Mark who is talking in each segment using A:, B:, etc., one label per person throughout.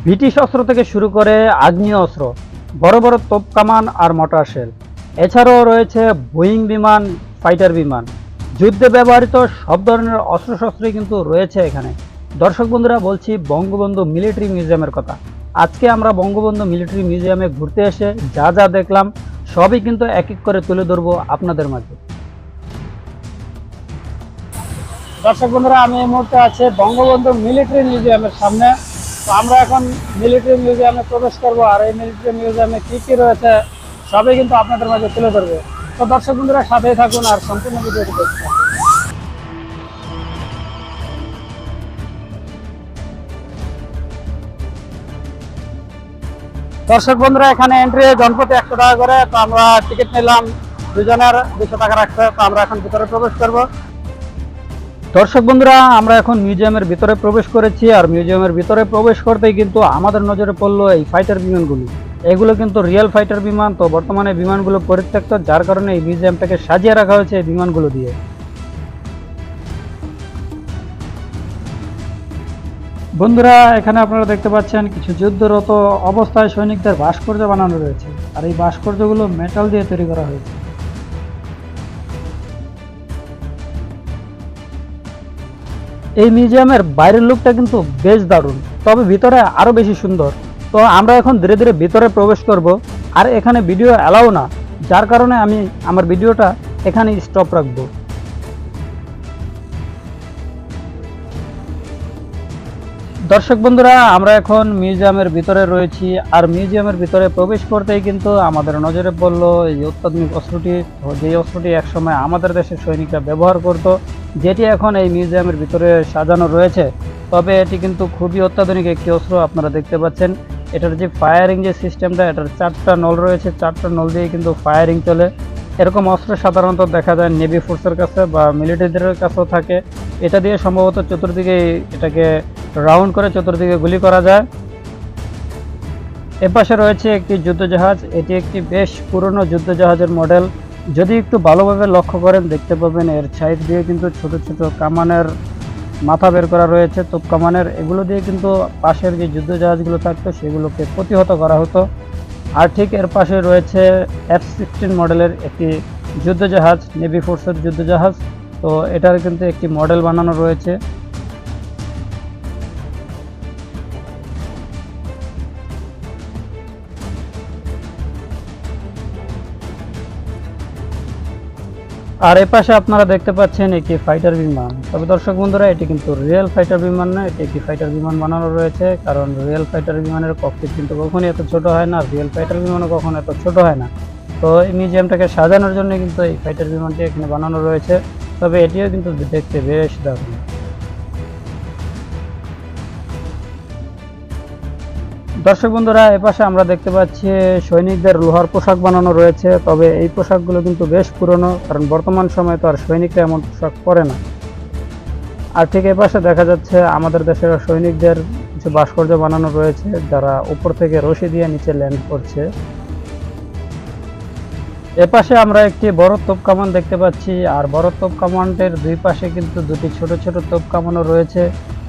A: British অস্ত্র থেকে শুরু করে আগ্নেয় অস্ত্র, বড় বড় তোপ কামান আর মোটর শেল। এছাড়াও রয়েছে বোয়িং বিমান, ফাইটার বিমান। যুদ্ধে ব্যবহৃত সব ধরনের অস্ত্রশস্ত্রই কিন্তু রয়েছে এখানে। দর্শক বন্ধুরা, বলছি বঙ্গবন্ধু মিলিটারি মিউজিয়ামের কথা। আজকে আমরা বঙ্গবন্ধু মিলিটারি মিউজিয়ামে ঘুরতে এসে যা যা দেখলাম, সবই কিন্তু এক এক করে তুলে ধরবো আপনাদের মাঝে। দর্শক বন্ধুরা, আমি এই মুহূর্তে আছে বঙ্গবন্ধু মিলিটারি মিউজিয়ামের সামনে। আমরা এখন মিলিটারি মিউজিয়ামে প্রবেশ করব। আর এই মিলিটারি মিউজিয়ামে কি কি রয়েছে, সবই কিন্তু আপনাদের মাঝে তুলে ধরবো। তো দর্শক বন্ধুরা, সাথেই থাকুন আর সম্পূর্ণ ভিডিওটি দেখতে দর্শক বন্ধুরা, এখানে এন্ট্রি জনপ্রতি একশো টাকা করে, তো আমরা টিকিট নিলাম। দুজনের দুশো টাকা রাখতে তো আমরা এখন ভিতরে প্রবেশ করব। দর্শক বন্ধুরা, আমরা এখন মিউজিয়ামের ভিতরে প্রবেশ করেছি আর মিউজিয়ামের ভিতরে প্রবেশ করতেই কিন্তু আমাদের নজরে পড়ল এই ফাইটার বিমানগুলি। এগুলো কিন্তু রিয়েল ফাইটার বিমান, তো বর্তমানে বিমানগুলো পরিত্যক্ত, যার কারণে এই মিউজিয়ামটাকে সাজিয়ে রাখা হয়েছে এই বিমানগুলো দিয়ে। বন্ধুরা, এখানে আপনারা দেখতে পাচ্ছেন কিছু যুদ্ধরত অবস্থায় সৈনিকদের ভাস্কর্য বানানো রয়েছে। আর এই ভাস্কর্যগুলো মেটাল দিয়ে তৈরি করা হয়েছে। এই মিউজিয়ামের বাইরের লুকটা কিন্তু বেশ দারুণ, তবে ভিতরে আরও বেশি সুন্দর। তো আমরা এখন ধীরে ধীরে ভিতরে প্রবেশ করব, আর এখানে ভিডিও অ্যালাউ না, যার কারণে আমি আমার ভিডিওটা এখানেই স্টপ রাখব। দর্শক বন্ধুরা, আমরা এখন মিউজিয়ামের ভিতরে রয়েছি আর মিউজিয়ামের ভিতরে প্রবেশ করতেই কিন্তু আমাদের নজরে পড়ল এই অত্যাধুনিক অস্ত্রটি। যে অস্ত্রটি একসময় আমাদের দেশের সৈনিকরা ব্যবহার করত, যেটি এখন এই মিউজিয়ামের ভিতরে সাজানো রয়েছে। তবে এটি কিন্তু খুবই অত্যাধুনিক একটি অস্ত্র, আপনারা দেখতে পাচ্ছেন। এটার যে ফায়ারিং যে সিস্টেমটা এটার চারটা নল রয়েছে। চারটা নল দিয়ে কিন্তু ফায়ারিং চলে। এরকম অস্ত্র সাধারণত দেখা যায় নেভি ফোর্সের কাছে বা মিলিটারিদের কাছেও থাকে। এটা দিয়ে সম্ভবত চতুর্দিকে এটাকে রাউন্ড করে চতুর্দিকে গুলি করা যায়। এপাশে রয়েছে একটি যুদ্ধজাহাজ। এটি একটি বেশ পুরনো যুদ্ধজাহাজের মডেল। যদি একটু ভালোভাবে লক্ষ্য করেন, দেখতে পাবেন এর সাইড দিয়ে কিন্তু ছোট ছোট কামানের মাথা বের করা রয়েছে, তোপ কামানের। এগুলো দিয়ে কিন্তু পাশের যে যুদ্ধজাহাজগুলো থাকতো, সেগুলোকে প্রতিহত করা হতো। আর ঠিক এর পাশে রয়েছে এফ সিক্সটিন মডেলের একটি যুদ্ধজাহাজ নেভি ফোর্সের যুদ্ধজাহাজ। তো এটার কিন্তু একটি মডেল বানানো রয়েছে। আর এ পাশে আপনারা দেখতে পাচ্ছেন একটি ফাইটার বিমান। তবে দর্শক বন্ধুরা, এটি কিন্তু রিয়েল ফাইটার বিমান না এটি একটি ফাইটার বিমান বানানো রয়েছে, কারণ রিয়েল ফাইটার বিমানের ককপিট কিন্তু কখনই এত ছোট হয় না রিয়েল ফাইটার বিমানও কখনো এত ছোট হয় না। তো এই মিউজিয়ামটাকে সাজানোর জন্য কিন্তু এই ফাইটার বিমানটি এখানে বানানো রয়েছে, তবে এটিও কিন্তু দেখতে বেশ দারুণ। দর্শক বন্ধুরা এপাশে আমরা দেখতে পাচ্ছি সৈনিকদের লোহার পোশাক বানানো রয়েছে, তবে এই পোশাকগুলো কিন্তু বেশ পুরনো, কারণ বর্তমান সময়ে তো আর সৈনিকরা এমন পোশাক পরে না। আর ঠিক এপাশে দেখা যাচ্ছে, আমাদের দেশের সৈনিকদের কিছু ভাস্কর্য বানানো রয়েছে, যারা উপর থেকে রশি দিয়ে নিচে ল্যান্ড করছে। এপাশে আমরা একটি বড় তোপ কামান দেখতে পাচ্ছি, আর বড় তোপ কামানটির দুই পাশে কিন্তু দুটি ছোট ছোট তোপ কামানও রয়েছে।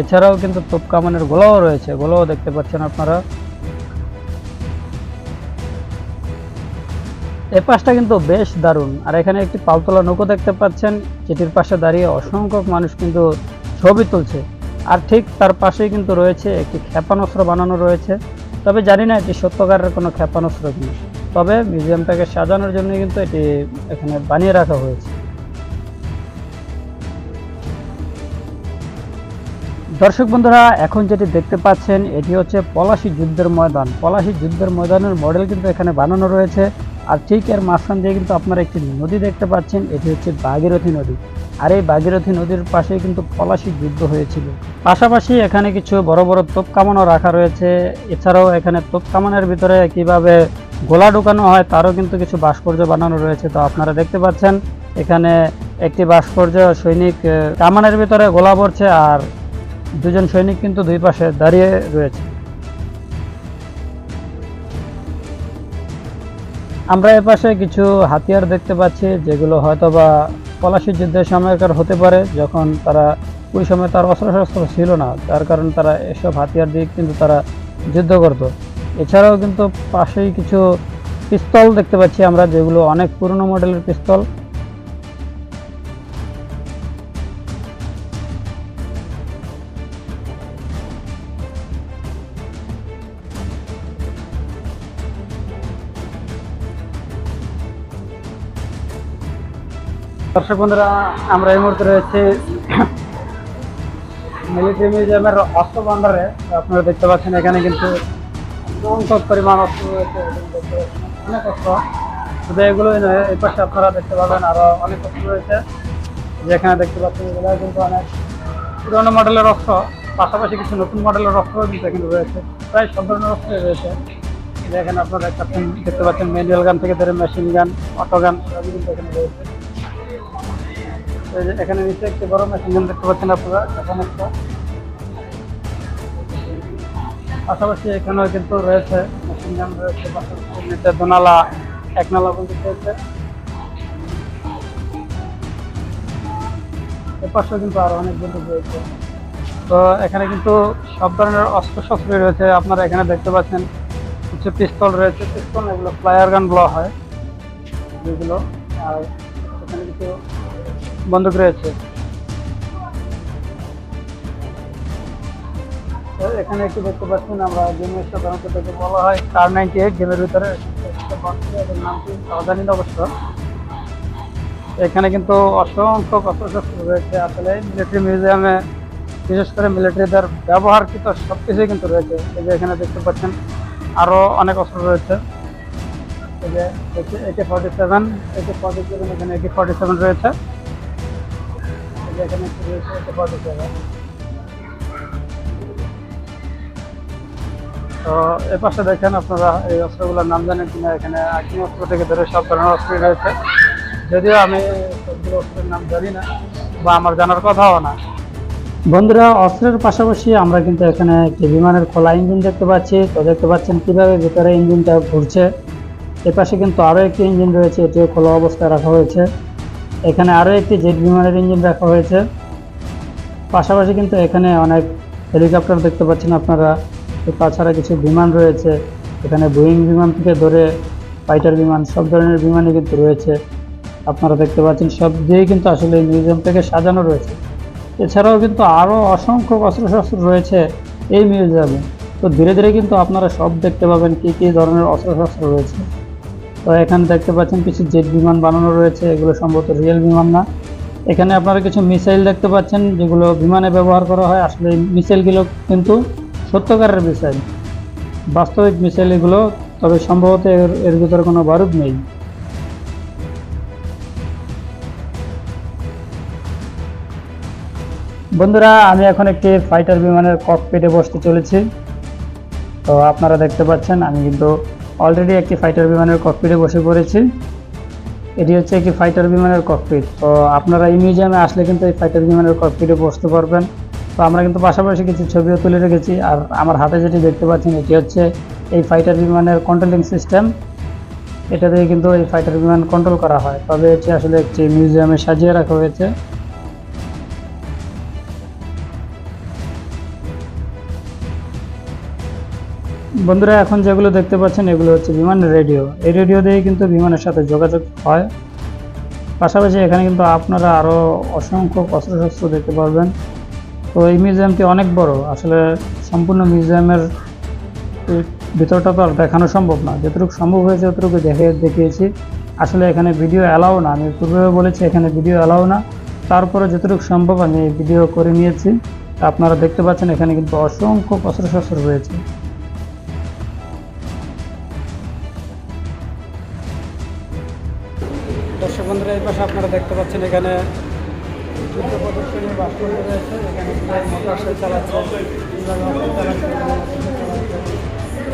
A: এছাড়াও কিন্তু তোপ কামানের গোলাও রয়েছে, গোলাও দেখতে পাচ্ছেন আপনারা। এ পাশটা কিন্তু বেশ দারুণ। আর এখানে একটি পালতোলা নৌকো দেখতে পাচ্ছেন, যেটির পাশে দাঁড়িয়ে অসংখ্য মানুষ কিন্তু ছবি তুলছে। আর ঠিক তার পাশেই কিন্তু রয়েছে একটি ক্ষেপণাস্ত্র বানানো রয়েছে। তবে জানি না এটি সত্যকারের কোনো ক্ষেপণাস্ত্র কিনা। তবে মিউজিয়ামটাকে সাজানোর জন্য কিন্তু এটি এখানে বানিয়ে রাখা হয়েছে। দর্শক বন্ধুরা, এখন যেটি দেখতে পাচ্ছেন, এটি হচ্ছে পলাশী যুদ্ধের ময়দান। পলাশী যুদ্ধের ময়দানের মডেল কিন্তু এখানে বানানো রয়েছে। আর ঠিক এর মাঝখান দিয়ে কিন্তু আপনারা একটি নদী দেখতে পাচ্ছেন, এটি হচ্ছে ভাগীরথী নদী। আর এই ভাগীরথী নদীর পাশেই কিন্তু পলাশী যুদ্ধ হয়েছিল। পাশাপাশি এখানে কিছু বড় বড় তোপ কামানও রাখা রয়েছে। এছাড়াও এখানে তোপ কামানের ভিতরে কীভাবে গোলা ঢুকানো হয়, তারও কিন্তু কিছু ভাস্কর্য বানানো রয়েছে। তো আপনারা দেখতে পাচ্ছেন, এখানে একটি ভাস্কর্য সৈনিক কামানের ভিতরে গোলা ভরছে আর দুজন সৈনিক কিন্তু দুই পাশে দাঁড়িয়ে রয়েছে। আমরা এ পাশে কিছু হাতিয়ার দেখতে পাচ্ছি, যেগুলো হয়তো বা পলাশি যুদ্ধের সময়কার হতে পারে, যখন তারা ওই সময় তার অস্ত্র শস্ত্র ছিল না, যার কারণে তারা এসব হাতিয়ার দিয়ে কিন্তু তারা যুদ্ধ করতো। এছাড়াও কিন্তু পাশেই কিছু পিস্তল দেখতে পাচ্ছি আমরা, যেগুলো অনেক পুরনো মডেলের পিস্তল। দর্শক বন্ধুরা, আমরা এই মুহূর্তে রয়েছে মিলিটারি মিউজিয়ামের অস্ত্র ভান্ডারে। আপনারা দেখতে পাচ্ছেন, এখানে কিন্তু পরিমাণ অস্ত্র রয়েছে। অনেক অস্ত্র। শুধু এগুলোই নয়, এই পাশে আপনারা দেখতে পাবেন আরও অনেক অস্ত্র রয়েছে। যেখানে দেখতে পাচ্ছেন এগুলো কিন্তু অনেক পুরোনো মডেলের অস্ত্র। পাশাপাশি কিছু নতুন মডেলের অস্ত্র কিন্তু এখানে রয়েছে। প্রায় সব ধরনের অস্ত্রই রয়েছে। যেখানে আপনারা দেখতে পাচ্ছেন ম্যানুয়াল গান থেকে ধরে মেশিন গান অটো গান সবই কিন্তু এখানে রয়েছে। এখানে নিচে একটি বড় মেশিন দেখতে পাচ্ছেন আপনারা, এখন একটা। পাশাপাশি এখানেও কিন্তু রয়েছে মেশিন গান রয়েছে, পাশাপাশি নিচে দোনালা এক নালা পর্যন্ত রয়েছে। এর পাশেও কিন্তু আরও অনেক বন্দুক রয়েছে। তো এখানে কিন্তু সব ধরনের অস্ত্র শস্ত্র রয়েছে। আপনারা এখানে দেখতে পাচ্ছেন কিছু পিস্তল রয়েছে। পিস্তল এগুলো ফ্লায়ার গান বলা হয়, যেগুলো, আর এখানে কিছু বন্দুক রয়েছে। এখানে একটু দেখতে পাচ্ছেন, আমরা গেমের সাধারণত বলা হয় কার নাইনটি এইট গেমের ভিতরে সাবধানী অবশ্য এখানে কিন্তু অসংখ্য অস্ত্রশস্ত্র রয়েছে। আসলে মিলিটারি মিউজিয়ামে বিশেষ করে মিলিটারিদের ব্যবহারকৃত সব কিছুই কিন্তু রয়েছে। এই যে এখানে দেখতে পাচ্ছেন আরও অনেক অস্ত্র রয়েছে। এই যে AK forty seven AK forty seven এখানে একে ফর্টি সেভেন রয়েছে। তো এ পাশে দেখেন আপনারা এই অস্ত্রগুলোর নাম জানেন কিনা, এখানে আগ্নেয় অস্ত্র থেকে ধরে সব ধরনের অস্ত্রই রয়েছে। যদিও আমি সবগুলো অস্ত্রের নাম জানি না বা আমার জানার কথাও না। বন্ধুরা, অস্ত্রের পাশাপাশি আমরা কিন্তু এখানে একটি বিমানের খোলা ইঞ্জিন দেখতে পাচ্ছি। তো দেখতে পাচ্ছেন কীভাবে ভিতরে ইঞ্জিনটা ঘুরছে। এপাশে কিন্তু আরও একটি ইঞ্জিন রয়েছে, এটিও খোলা অবস্থায় রাখা হয়েছে। এখানে আরও একটি জেট বিমানের ইঞ্জিন রাখা হয়েছে। পাশাপাশি কিন্তু এখানে অনেক হেলিকপ্টার দেখতে পাচ্ছেন আপনারা। তাছাড়া কিছু বিমান রয়েছে। এখানে বোয়িং বিমান থেকে ধরে ফাইটার বিমান, সব ধরনের বিমানই কিন্তু রয়েছে। আপনারা দেখতে পাচ্ছেন সব দিয়েই কিন্তু আসলে এই মিউজিয়াম থেকে সাজানো রয়েছে। এছাড়াও কিন্তু আরও অসংখ্য অস্ত্রশস্ত্র রয়েছে এই মিউজিয়ামে। তো ধীরে ধীরে কিন্তু আপনারা সব দেখতে পাবেন কী কী ধরনের অস্ত্রশস্ত্র রয়েছে। তো এখানে দেখতে পাচ্ছেন কিছু জেট বিমান বানানো রয়েছে, এগুলো সম্ভবত রিয়েল বিমান না। এখানে আপনারা কিছু মিসাইল দেখতে পাচ্ছেন, যেগুলো বিমানে ব্যবহার করা হয়। আসলে মিসাইলগুলো কিন্তু সত্যকারের মিসাইল, বাস্তবিক মিসাইল এগুলো, তবে সম্ভবত এর এর ভিতরে কোনো বারুদ নেই। বন্ধুরা, আমি এখন একটি ফাইটার বিমানের ককপিটে বসতে চলেছি। তো আপনারা দেখতে পাচ্ছেন, আমি কিন্তু অলরেডি একটি ফাইটার বিমানের ককপিটে বসে পড়েছি। এটি হচ্ছে একটি ফাইটার বিমানের ককপিট তো আপনারা এই মিউজিয়ামে আসলে কিন্তু এই ফাইটার বিমানের ককপিটে বসতে পারবেন। তো আমরা কিন্তু পাশাপাশি কিছু ছবিও তুলে রেখেছি। আর আমার হাতে যেটি দেখতে পাচ্ছেন, এটি হচ্ছে এই ফাইটার বিমানের কন্ট্রোলিং সিস্টেম এটা দিয়ে কিন্তু এই ফাইটার বিমান কন্ট্রোল করা হয়। তবে এটি আসলে একটি মিউজিয়ামে সাজিয়ে রাখা হয়েছে। বন্ধুরা, এখন যেগুলো দেখতে পাচ্ছেন, এগুলো হচ্ছে বিমানের রেডিও। এই রেডিও দিয়ে কিন্তু বিমানের সাথে যোগাযোগ হয়। পাশাপাশি এখানে কিন্তু আপনারা আরও অসংখ্য অস্ত্রশস্ত্র দেখতে পারবেন। তো এই মিউজিয়ামটি অনেক বড়। আসলে সম্পূর্ণ মিউজিয়ামের ভিতরটা তো আর দেখানো সম্ভব না। যতটুকু সম্ভব হয়েছে ততটুকু দেখে দেখিয়েছি। আসলে এখানে ভিডিও অ্যালাও না। আমি পূর্বে বলেছি, এখানে ভিডিও অ্যালাও না। তারপরে যতটুকু সম্ভব আমি ভিডিও করে নিয়েছি। আপনারা দেখতে পাচ্ছেন, এখানে কিন্তু অসংখ্য অস্ত্রশস্ত্র রয়েছে।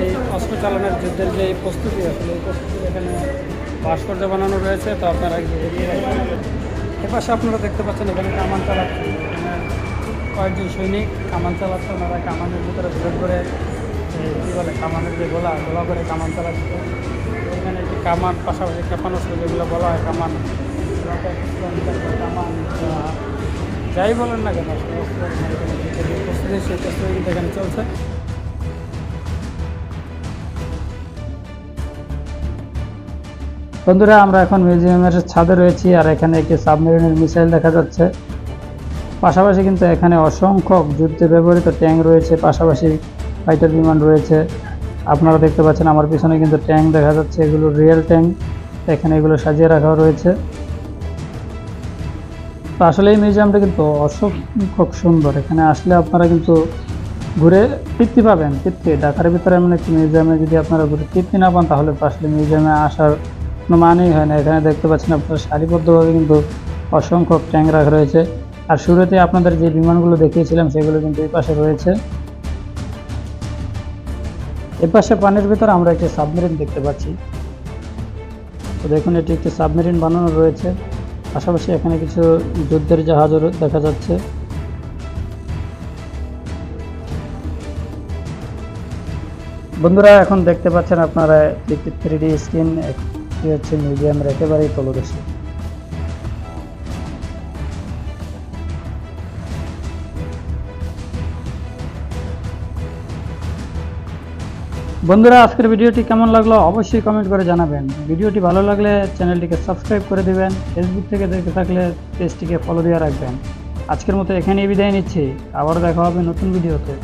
A: এই অস্ত্র চালানোর যুদ্ধের যে প্রস্তুতি আসলে, এই প্রস্তুতি এখানে ভাস্কর্য বানানো রয়েছে, তো আপনারা একটু এগিয়ে রাখবেন এ পাশে আপনারা দেখতে পাচ্ছেন এখানে কামান চালাচ্ছে। কয়েকজন সৈনিক কামান চালাচ্ছে, ওনারা কামানের ভিতরে ঘুরে ঘুরে কী বলে, কামানের যে গোলা গোলা করে কামান চালাচ্ছে। এখানে একটি কামান, পাশাপাশি ক্ষেপণাস্ত্র যেগুলো বলা হয় কামান কামান যাই বলেন না কেন সেখানে চলছে। বন্ধুরা, আমরা এখন মিউজিয়ামের ছাদে রয়েছি আর এখানে একটি সাবমেরিনের মিসাইল দেখা যাচ্ছে। পাশাপাশি কিন্তু এখানে অসংখ্য যুদ্ধে ব্যবহৃত ট্যাঙ্ক রয়েছে, পাশাপাশি ফাইটার বিমান রয়েছে। আপনারা দেখতে পাচ্ছেন আমার পিছনে কিন্তু ট্যাঙ্ক দেখা যাচ্ছে, এগুলো রিয়েল ট্যাঙ্ক। এখানে এগুলো সাজিয়ে রাখা রয়েছে। তো আসলে এই মিউজিয়ামটা কিন্তু অসংখ্য সুন্দর। এখানে আসলে আপনারা কিন্তু ঘুরে তৃপ্তি পাবেন, তৃপ্তি। ঢাকার ভিতরে এমন একটি মিউজিয়ামে যদি আপনারা ঘুরে তৃপ্তি না পান, তাহলে তো আসলে মিউজিয়ামে আসার কোনো মানেই হয় না। এখানে দেখতে পাচ্ছেন আপনারা সারিবদ্ধভাবে কিন্তু অসংখ্য ট্যাঙ্ক রাখা রয়েছে। আর শুরুতে আপনাদের যে বিমানগুলো দেখিয়েছিলাম, সেগুলো কিন্তু এই পাশে রয়েছে। এ পাশে পানির ভিতরে আমরা একটি সাবমেরিন দেখতে পাচ্ছি। তো দেখুন, এটি একটি সাবমেরিন বানানো রয়েছে। পাশাপাশি এখানে কিছু যুদ্ধের জাহাজও দেখা যাচ্ছে। বন্ধুরা, এখন দেখতে পাচ্ছেন আপনারা থ্রি ডি স্ক্রিন হচ্ছে মিউজিয়ামের একেবারেই তলদেশে। বন্ধুরা, আজকের ভিডিওটি কেমন লাগল অবশ্যই কমেন্ট করে জানাবেন। ভিডিওটি ভালো লাগলে চ্যানেলটিকে সাবস্ক্রাইব করে দিবেন ফেসবুক থেকে দেখে থাকলে পেজটিকে ফলো দিয়ে রাখবেন। আজকের মতো এখানেই বিদায় নিচ্ছি। আবার দেখা হবে নতুন ভিডিওতে।